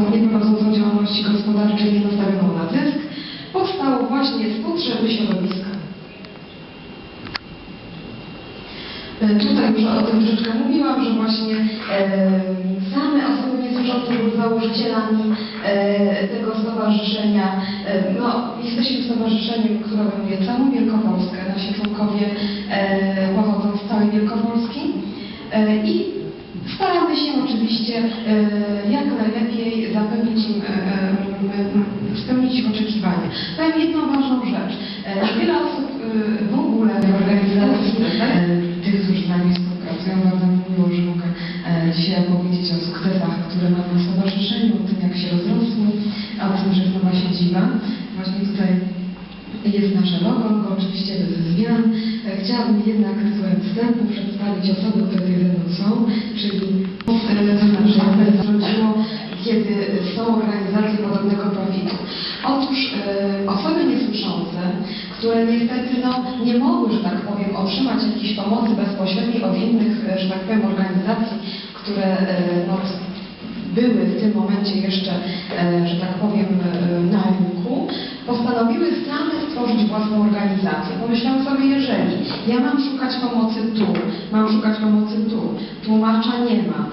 prowadzącą działalności gospodarczej nastawioną na zysk, powstało właśnie z potrzeby środowiska. E, Tutaj już o tym troszeczkę mówiłam, że właśnie e, same osoby niesłużące były założycielami e, tego stowarzyszenia. E, no, jesteśmy stowarzyszeniem, które obejmuje całą Wielkopolskę. Nasi członkowie e, pochodzą z całej Wielkopolski e, i staramy się oczywiście e, jak najlepiej zapewnić im, e, e, spełnić ich oczekiwania. Powiem jedną ważną rzecz. E, Wiele osób e, w ogóle w organizacji e, tych, którzy z nami współpracują. Bardzo mi miło, że mogę e, dzisiaj opowiedzieć o sukcesach, które mamy w stowarzyszeniu, o tym, jak się rozrosło, o tym, że jest siedziba. Właśnie tutaj jest nasze logo, oczywiście bez zmian. E, Chciałabym jednak tytułem wstępu przedstawić osoby, które tutaj ze mną są, czyli e, co znaczy zrodziło, kiedy są organizacje podobnego profitu. Otóż e, osoby niesłyszące, które niestety no, nie mogły, że tak powiem, otrzymać jakiejś pomocy bezpośredniej od innych, e, że tak powiem, organizacji, które no, były w tym momencie jeszcze, e, że tak powiem, e, na rynku, postanowiły same stworzyć własną organizację. Pomyślałam sobie, jeżeli ja mam szukać pomocy tu, mam szukać pomocy tu, tłumacza nie ma,